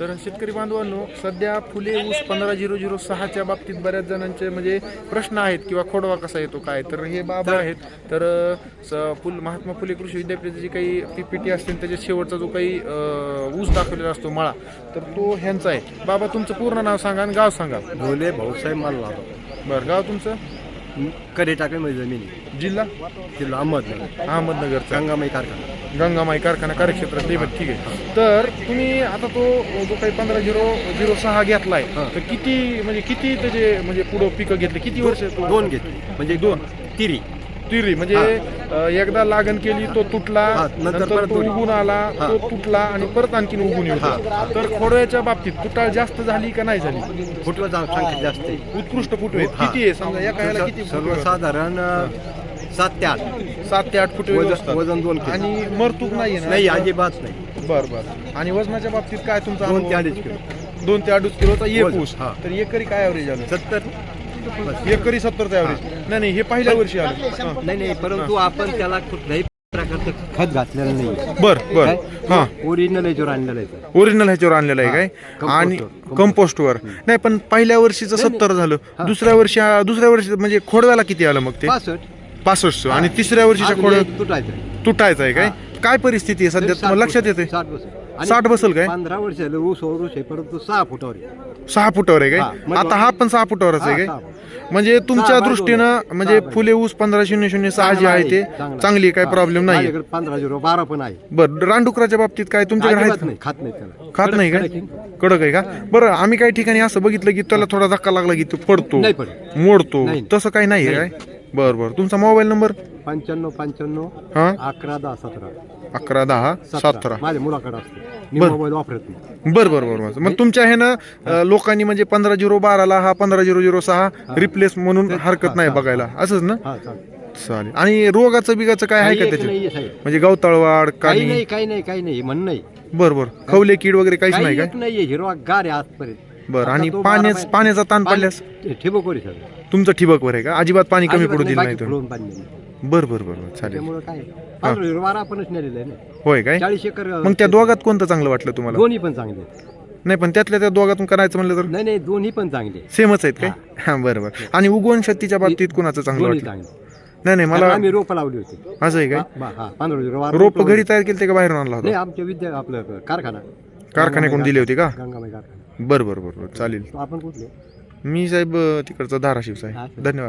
तर शेतकरी बांधवांनो सध्या फुले ऊस पंधरा झिरो झिरो सहाच्या बाबतीत बऱ्याच जणांचे म्हणजे प्रश्न आहेत किंवा खोडवा कसा येतो काय. तर हे बाबा आहेत. तर फुल महात्मा फुले कृषी विद्यापीठाची काही पी पी टी असतील त्याच्यात शेवटचा जो काही ऊस दाखवलेला असतो मळा तर तो ह्यांचा आहे. बाबा तुमचं पूर्ण नाव सांगा आणि गाव सांगा. झोले भाऊसाहेब मानला बरं गाव तुमचं? कडे टाकले माझी जमिनी? जिल्हा? जिल्हा अहमदनगर. अहमदनगरचा. गंगामाई कारखाना. गंगामाई कारखाना कार्यक्षेत्रात ठीक आहे तर तुम्ही आता तो जो काही पंधरा झिरो झिरो सहा घेतलाय तर किती म्हणजे किती त्याचे म्हणजे पुढं पिकं घेतले? किती वर्ष तो- दोन घेतली. म्हणजे दोन. तिरी. तिरी म्हणजे एकदा लागण केली तो तुटला. नंतर तो. उगून आला. तो तुटला आणि परत आणखीन उगून येतो तर खोडव्याच्या बाबतीत तुटाळ जास्त झाली का नाही झाली? फुटवा जास्त आहे. उत्कृष्ट फुटवे. किती आहे? समजा किती फुटवे? असतात? सर्वसाधारण अं, सात ते आठ. सात ते आठ फुटवे वजन असतात. वजन दोन किलो. आणि मरतूक नाहीये ना नाही अजिबात नाही. बर बर. आणि वजनाच्या बाबतीत काय तुमचा दोन अनुभव? ते अडीच किलो. दोन ते अडीच किलोचा एक वजन, ऊस. हा. तर एकरी काय ॲव्हरेज आलं? सत्तर. एकरी सत्तरचा ॲव्हरेज नाही नाही हे पहिल्या वर्षी आलं. नाही नाही परंतु आपण त्याला कुठल्याही प्रकारचं खत घातलेलं नाही. बर बर. हा. ओरिजिनल याच्यावर आणलेलं आहे ओरिजिनल ह्याच्यावर आणलेलं आहे काय? आणि कंपोस्ट. कंपोस्टवर नाही पण पहिल्या वर्षीचं सत्तर झालं. दुसऱ्या वर्षी दुसऱ्या वर्षी म्हणजे खोडव्याला किती आलं मग ते? पासष्ट. आणि तिसऱ्या वर्षीच्या खोड तुटायचं आहे. काय? काय परिस्थिती आहे सध्या? तुम्हाला लक्षात येते साठ बसेल काय पंधरा वर्ष झालं ऊस वर ऊस आहे परंतु सहा फुटावर आहे. सहा फुटावर आहे हा, काय म्हणजे आता हा पण सहा फुटावरच आहे हा, काय सहा. म्हणजे तुमच्या बाय दृष्टीनं. म्हणजे सहा फुले ऊस पंधरा शून्य शून्य सहा जे आहे ते चांगला आहे. चांगली आहे, काही हा. प्रॉब्लेम नाही माझ्याकडे पंधरा झिरो बारा पण आहे बरं रानडुकराच्या बाबतीत काय तुमच्याकडे अजिबात आहेत नाही खात नाही त्याला खात नाही कडक काय आहे. कडक आहे का बरं आम्ही काही ठिकाणी असं बघितलं की त्याला थोडा धक्का लागला की तो पडतो नाही पडत. मोडतो नाही. तसं काही नाही आहे काय बरं बरं तुमचा मोबाईल नंबर पंच्याण्णव पंच्याण्णव हा? अकरा दहा सतरा. अकरा दहा सतरा. माझ्या मुलाकडे असते. मी बरं. मोबाईल वापरत नाही. बरं बरं बरं बरं. मग तुमच्या हे ना अं, लोकांनी म्हणजे पंधरा झिरो बाराला हा पंधरा झिरो झिरो सहा रिप्लेस म्हणून हरकत नाही बघायला. असंच ना? हा चालेल. चालेल. आणि रोगाचं बिगाचं काय आहे का त्याच्यात? साहेब. म्हणजे गवताळवाड काही नाही काही नाही काही नाही म्हण नाही. बरं बरं. खवले कीड वगैरे काहीच काही नाही काय एक नाहीये हिरवा गार आहे आजपर्यंत. बरं. आता आणि तो बारा पाण्याच महिने- पाण्याचा ताण पडल्यास? ते ठिबक वर आहे सगळं. तुमचं ठिबकवर आहे का? अजिबात पाणी कमी पडू दिलं नाही तुम्ही. पाणी नाही. बरं बरं बरं बरं चालेल. त्यामुळं काय? पंधरा हिरवा बारा आपणच नेलेलं आहे ना. होय काय? चाळीस एकर मग त्या दोघात कोणतं चांगलं वाटलं तुम्हाला? दोन्ही पण चांगले. आहेत. नाही पण त्यातल्या त्या दोघातून करायचं म्हणलं तर? नाही नाही दोन्ही पण चांगले. आहेत. सेमच आहेत काय? हा. बरं बरं. आणि उगवण शक्तीच्या बाबतीत कुणाचं चांगलं दोन्ही वाटलं? चांगले. नाही नाही कारण मला आम्ही रोपं लावली होती. असं आहे काय? हा, हा रोप घरी तयार केले ते का बाहेरून आणला नाही होता आमच्या विद्या आपलं कारखाना. कारखान्याकडून दिली होती का? गंगामाई कारखाना. बरं बरं बरं बरं चालेल. आपण कुठले? मी साहेब तिकडचा धाराशिवचा आहे सर. धन्यवाद.